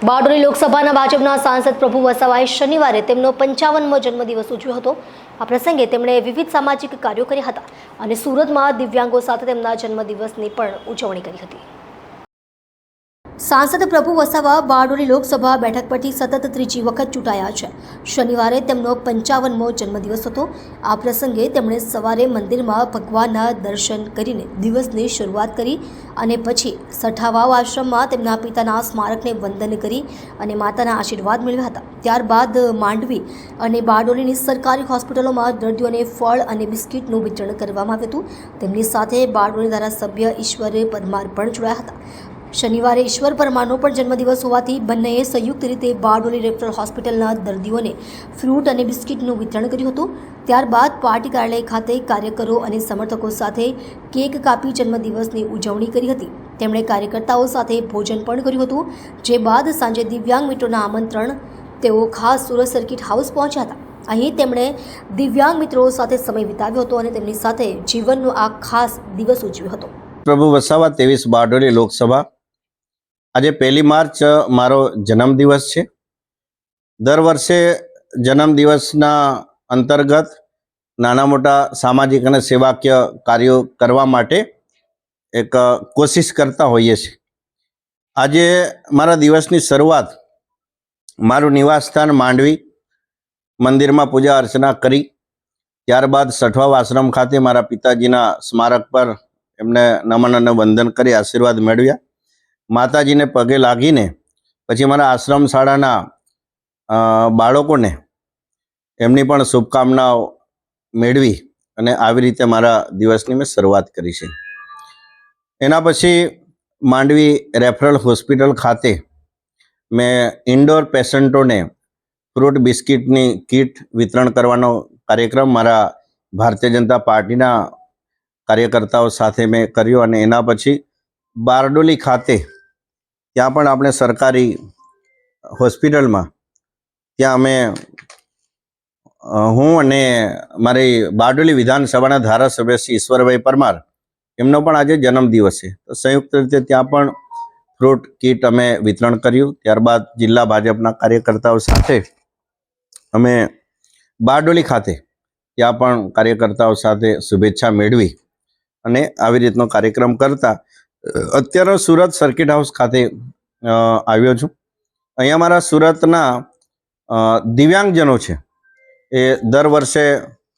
બારડોલી લોકસભાના ભાજપના સાંસદ પ્રભુ વસાવાએ શનિવારે તેમનો પંચાવનમો જન્મદિવસ ઉજવ્યો હતો. આ પ્રસંગે તેમણે વિવિધ સામાજિક કાર્યો કર્યા હતા અને સુરતમાં દિવ્યાંગો સાથે તેમના જન્મદિવસની પણ ઉજવણી કરી હતી. સાંસદ પ્રભુ વસાવા બારડોલી લોકસભા બેઠક પરથી સતત ત્રીજી વખત ચૂંટાયા છે. શનિવારે તેમનો પંચાવનમો જન્મદિવસ હતો. આ પ્રસંગે તેમણે સવારે મંદિરમાં ભગવાનના દર્શન કરીને દિવસની શરૂઆત કરી અને પછી સઠાવાવ આશ્રમમાં તેમના પિતાના સ્મારકને વંદન કરી અને માતાના આશીર્વાદ મેળવ્યા હતા. ત્યારબાદ માંડવી અને બારડોલીની સરકારી હોસ્પિટલોમાં દર્દીઓને ફળ અને બિસ્કિટનું વિતરણ કરવામાં આવ્યું હતું. તેમની સાથે બારડોલી ધારાસભ્ય ઈશ્વરે પરમાર પણ જોડાયા હતા. શનિવારે ઈશ્વર પરમારનો પણ જન્મદિવસ હોવાથી બંનેએ સંયુક્ત રીતે બારડોલી રેફરલ હોસ્પિટલના દર્દીઓને ફ્રૂટ અને બિસ્કિટનું વિતરણ કર્યું હતું. ત્યારબાદ પાર્ટી કાર્યાલય ખાતે કાર્યકરો અને સમર્થકો સાથે કેક કાપી જન્મદિવસની ઉજવણી કરી હતી. તેમણે કાર્યકર્તાઓ સાથે ભોજન પણ કર્યું હતું. જે બાદ સાંજે દિવ્યાંગ મિત્રોના આમંત્રણ તેઓ ખાસ સુરત સર્કિટ હાઉસ પહોંચ્યા હતા. અહીં તેમણે દિવ્યાંગ મિત્રો સાથે સમય વિતાવ્યો હતો અને તેમની સાથે જીવનનો આ ખાસ દિવસ ઉજવ્યો હતો. પ્રભુ વસાવા તેવીસ બારડોલી લોકસભા આજે પહેલી માર્ચ મારો જન્મદિવસ છે. દર વર્ષે જન્મદિવસના અંતર્ગત નાના મોટા સામાજિક અને સેવાકીય કાર્યો કરવા માટે એક કોશિશ કરતા હોઈએ છીએ. આજે મારા દિવસની શરૂઆત મારું નિવાસસ્થાન માંડવી મંદિરમાં પૂજા અર્ચના કરી. ત્યારબાદ સઠવાવ આશ્રમ ખાતે મારા પિતાજીના સ્મારક પર એમને નમન અને વંદન કરી આશીર્વાદ મેળવ્યા. માતાજીને પગે લાગીને પછી મારા આશ્રમ શાળાના બાળકોને એમની પણ શુભકામનાઓ મેળવી અને આવી રીતે મારા દિવસની મેં શરૂઆત કરી છે. એના પછી માંડવી રેફરલ હોસ્પિટલ ખાતે મેં ઇન્ડોર પેશન્ટોને ફ્રૂટ બિસ્કિટની કીટ વિતરણ કરવાનો કાર્યક્રમ મારા ભારતીય જનતા પાર્ટીના કાર્યકર્તાઓ સાથે મેં કર્યો અને એના પછી બારડોલી ખાતે ત્યાં પણ આપણે સરકારી હોસ્પિટલમાં ત્યાં અમે હું અને મારી બારડોલી વિધાનસભાના ધારાસભ્ય શ્રી ઈશ્વરભાઈ પરમાર, એમનો પણ આજે જન્મદિવસ છે. તો સંયુક્ત રીતે ત્યાં પણ ફ્રૂટ કીટ અમે વિતરણ કર્યું. ત્યારબાદ જિલ્લા ભાજપના કાર્યકર્તાઓ સાથે અમે બારડોલી ખાતે ત્યાં પણ કાર્યકર્તાઓ સાથે શુભેચ્છા મેળવી અને આવી રીતનો કાર્યક્રમ કરતા અત્યારે સુરત સર્કિટ હાઉસ ખાતે આવ્યો છું. અહીંયા મારા સુરતના દિવ્યાંગજનો છે. એ દર વર્ષે